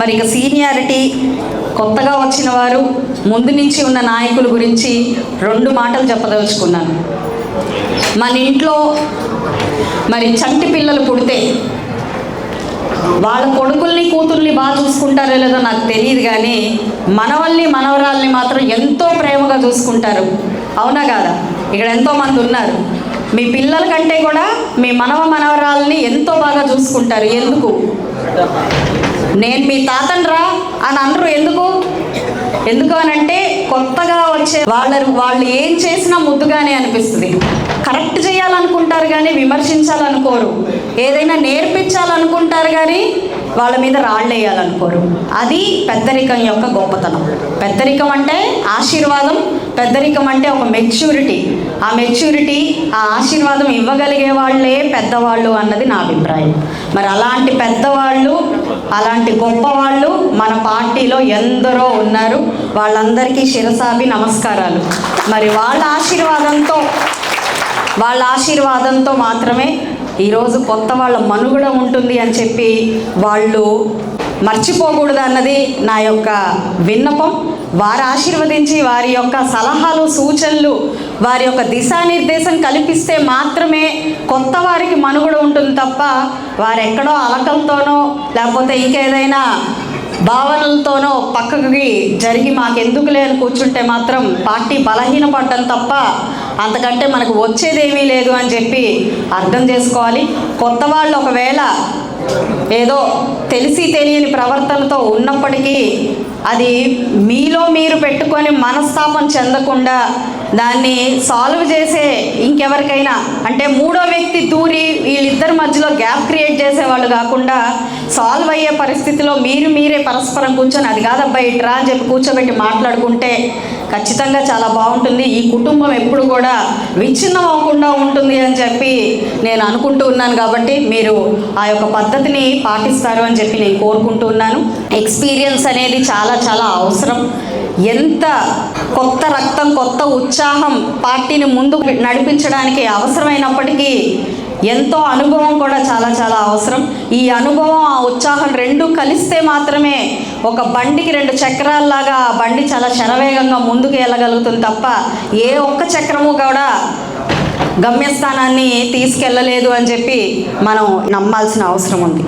మరి ఇక సీనియారిటీ కొత్తగా వచ్చిన వారు ముందు నుంచి ఉన్న నాయకుల గురించి రెండు మాటలు చెప్పదలుచుకున్నాను. మన ఇంట్లో మరి చంటి పిల్లలు పుడితే వాళ్ళ కొడుకుల్ని కూతుర్ని బాగా చూసుకుంటారో లేదో నాకు తెలియదు కానీ మనవల్ని మనవరాల్ని మాత్రం ఎంతో ప్రేమగా చూసుకుంటారు. అవునా కాదా? ఇక్కడ ఎంతోమంది ఉన్నారు. మీ పిల్లల కంటే కూడా మీ మనవ మనవరాల్ని ఎంతో బాగా చూసుకుంటారు. ఎందుకు? నేను మీ తాతనరా అని అనరు ఎందుకు? ఎందుకు అని అంటే కొత్తగా వచ్చే వాళ్ళ వాళ్ళు ఏం చేసినా ముద్దుగానే అనిపిస్తుంది. కరెక్ట్ చేయాలనుకుంటారు కానీ విమర్శించాలనుకోరు. ఏదైనా నేర్పించాలనుకుంటారు కానీ వాళ్ళ మీద రాళ్ళు వేయాలనుకోరు అది పెద్దరికం యొక్క గొప్పతనం. పెద్దరికం అంటే ఆశీర్వాదం పెద్దరికం అంటే ఒక మెచ్యూరిటీ. ఆ మెచ్యూరిటీ ఆ ఆశీర్వాదం ఇవ్వగలిగే వాళ్ళే పెద్దవాళ్ళు అన్నది నా అభిప్రాయం. మరి అలాంటి పెద్దవాళ్ళు అలాంటి గొప్పవాళ్ళు మన పార్టీలో ఎందరో ఉన్నారు. వాళ్ళందరికీ శిరసాభి నమస్కారాలు. మరి వాళ్ళ ఆశీర్వాదంతో వాళ్ళ ఆశీర్వాదంతో మాత్రమే ఈరోజు కొత్త వాళ్ళ మనుగడ ఉంటుంది అని చెప్పి వాళ్ళు మర్చిపోకూడదు అన్నది నా యొక్క విన్నపం. వారు ఆశీర్వదించి వారి యొక్క సలహాలు సూచనలు వారి యొక్క దిశానిర్దేశం కల్పిస్తే మాత్రమే కొత్త వారికి మనుగడ ఉంటుంది తప్ప వారు ఎక్కడో అలకలతోనో లేకపోతే ఇంకేదైనా భావనలతోనో పక్కకి జరిగి మాకెందుకులే అని కూర్చుంటే మాత్రం పార్టీ బలహీనపడ్డం తప్ప అంతకంటే మనకు వచ్చేదేమీ లేదు అని చెప్పి అర్థం చేసుకోవాలి. కొత్త వాళ్ళు ఒకవేళ ఏదో తెలిసి తెలియని ప్రవర్తనతో ఉన్నప్పటికీ అది మీలో మీరు పెట్టుకొని మనస్తాపం చెందకుండా దాన్ని సాల్వ్ చేసే ఇంకెవరికైనా అంటే మూడో వ్యక్తి దూరి వీళ్ళిద్దరి మధ్యలో గ్యాప్ క్రియేట్ చేసేవాళ్ళు కాకుండా సాల్వ్ అయ్యే పరిస్థితిలో మీరు మీరే పరస్పరం కూర్చొని అది కాదబ్బా ఇట్రా అని చెప్పి కూర్చోబెట్టి మాట్లాడుకుంటే ఖచ్చితంగా చాలా బాగుంటుంది. ఈ కుటుంబం ఎప్పుడు కూడా విచ్ఛిన్నం అవ్వకుండా ఉంటుంది అని చెప్పి నేను అనుకుంటూ ఉన్నాను కాబట్టి మీరు ఆ యొక్క పద్ధతిని పాటిస్తారు అని చెప్పి నేను కోరుకుంటూ ఉన్నాను. ఎక్స్పీరియన్స్ అనేది చాలా చాలా అవసరం. ఎంత కొత్త రక్తం కొత్త ఉత్సాహం పార్టీని ముందుకు నడిపించడానికి అవసరమైనప్పటికీ ఎంతో అనుభవం కూడా చాలా చాలా అవసరం. ఈ అనుభవం ఆ ఉత్సాహం రెండు కలిస్తే మాత్రమే ఒక బండికి రెండు చక్రాల్లాగా ఆ బండి చాలా శరవేగంగా ముందుకు వెళ్ళగలుగుతుంది తప్ప ఏ ఒక్క చక్రము కూడా గమ్యస్థానాన్ని తీసుకెళ్ళలేదు అని చెప్పి మనం నమ్మాల్సిన అవసరం ఉంది.